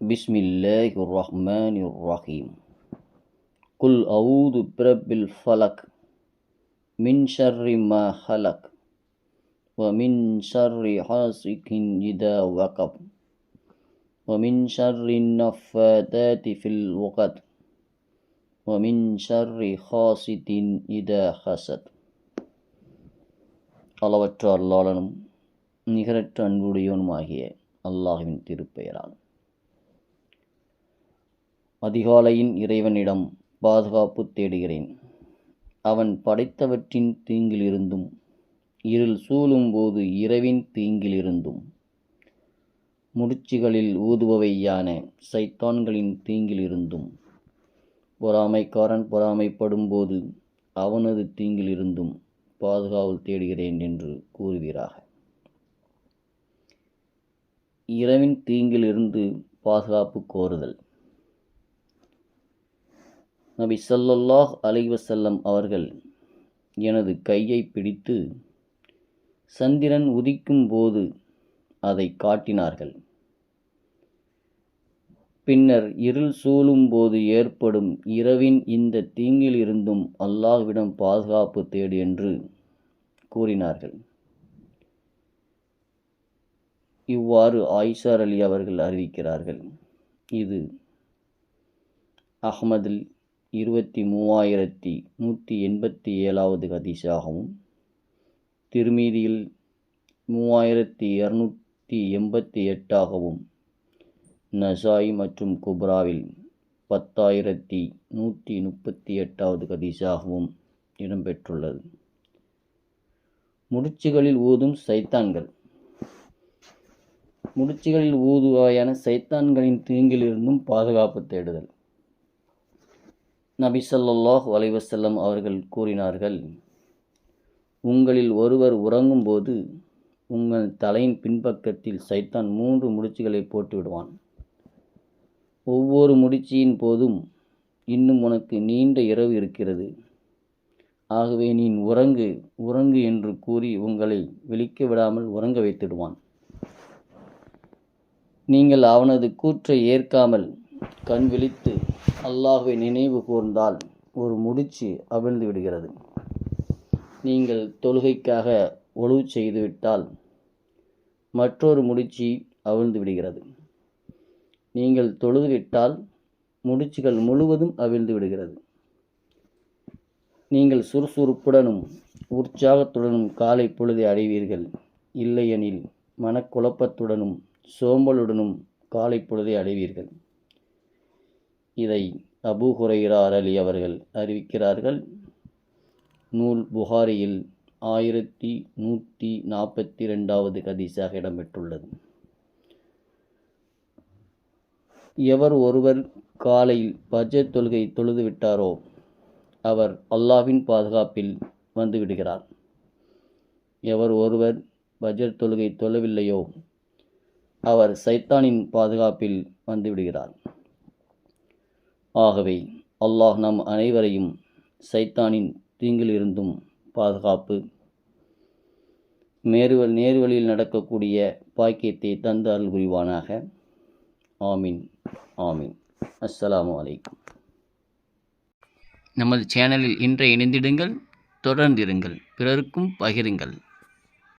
بسم الله الرحمن الرحيم قل أعوذ برب الفلق من شر ما خلق ومن شر حاسد إذا وقب ومن شر النفاثات في العقد ومن شر حاسد إذا حسد அளவற்ற அல்லாளனும் நிகரற்ற அன்புடையவனுமாகிய அல்லாஹுவின் திருப்பெயரால் அதிகாலையின் இறைவனிடம் பாதுகாப்பு தேடுகிறேன். அவன் படைத்தவற்றின் தீங்கிலிருந்தும் இருள் சூழும்போது இரவின் தீங்கிலிருந்தும் முடிச்சுகளில் ஊதுபவையான சைத்தான்களின் தீங்கிலிருந்தும் பொறாமைக்காரன் பொறாமைப்படும்போது அவனது தீங்கிலிருந்தும் பாதுகாவல் தேடுகிறேன் என்று கூறுவீராக. இரவின் தீங்கிலிருந்து பாதுகாப்பு கோருதல். நபி சல்லல்லாஹ் அலைவசல்லம் அவர்கள் எனது கையை பிடித்து சந்திரன் உதிக்கும் போது அதை காட்டினார்கள். பின்னர் இருள் சூழும் போது ஏற்படும் இரவின் இந்த தீங்கிலிருந்தும் அல்லாஹ்விடம் பாதுகாப்பு தேடு என்று கூறினார்கள். இவ்வாறு ஆயிஷார் அலி அவர்கள் அறிவிக்கிறார்கள். இது அஹ்மதில் இருபத்தி மூவாயிரத்தி நூற்றி எண்பத்தி ஏழாவது ஹதீஸாகவும் திருமீதியில் மூவாயிரத்தி இரநூத்தி எண்பத்தி எட்டாகவும் நசாய் மற்றும் குப்ராவில் பத்தாயிரத்தி நூற்றி முப்பத்தி எட்டாவது கதீசாகவும் இடம்பெற்றுள்ளது. முடிச்சுகளில் ஊதும் சைத்தான்கள். முடிச்சுகளில் ஊதுவாயான சைத்தான்களின் தீங்கிலிருந்தும் பாதுகாப்பு தேடுதல். நபி ஸல்லல்லாஹு வலைவசல்லம் அவர்கள் கூறினார்கள் உங்களில் ஒருவர் உறங்கும்போது உங்கள் தலையின் பின்பக்கத்தில் சைத்தான் மூன்று முடிச்சுகளை போட்டு விடுவான். ஒவ்வொரு முடிச்சியின் போதும் இன்னும் உனக்கு நீண்ட இரவு இருக்கிறது. ஆகவே நீ உறங்கு உறங்கு என்று கூறி உங்களை விழிக்க விடாமல் உறங்க வைத்திடுவான். நீங்கள் அவனது கூற்றை ஏற்காமல் கண் விழித்து அல்லாஹுவை நினைவு கூர்ந்தால் ஒரு முடிச்சு அவிழ்ந்து விடுகிறது. நீங்கள் தொழுகைக்காக ஒழு செய்துவிட்டால் மற்றொரு முடிச்சு அவிழ்ந்து விடுகிறது. நீங்கள் தொழுதுவிட்டால் முடிச்சுகள் முழுவதும் அவிழ்ந்து விடுகிறது. நீங்கள் சுறுசுறுப்புடனும் உற்சாகத்துடனும் காலை பொழுதை அடைவீர்கள். இல்லையெனில் மனக்குழப்பத்துடனும் சோம்பலுடனும் காலை பொழுதை அடைவீர்கள். இதை அபு ஹுரைரார் அலி அவர்கள் அறிவிக்கிறார்கள். நூல் புகாரியில் ஆயிரத்தி நூற்றி நாற்பத்தி ரெண்டாவது கதீஸாக இடம்பெற்றுள்ளது. எவர் ஒருவர் காலையில் பஜ்ஜத் தொழுகை தொழுது விட்டாரோ அவர் அல்லாவின் பாதுகாப்பில் வந்து விடுகிறார். எவர் ஒருவர் பஜர் தொழுகை தொழவில்லையோ அவர் சைத்தானின் பாதுகாப்பில் வந்து விடுகிறார். ஆகவே அல்லாஹ் நம் அனைவரையும் சைத்தானின் தீங்கிலிருந்தும் பாதுகாப்பு மேறுவல் நேர்வழியில் நடக்கக்கூடிய பாக்கியத்தை தந்து அருள் புரிவானாக. ஆமீன். ஆமீன். அஸ்ஸலாமு அலைக்கும். நமது சேனலில் இன்றை இணைந்திடுங்கள். தொடர்ந்திருங்கள். பிறருக்கும் பகிருங்கள்.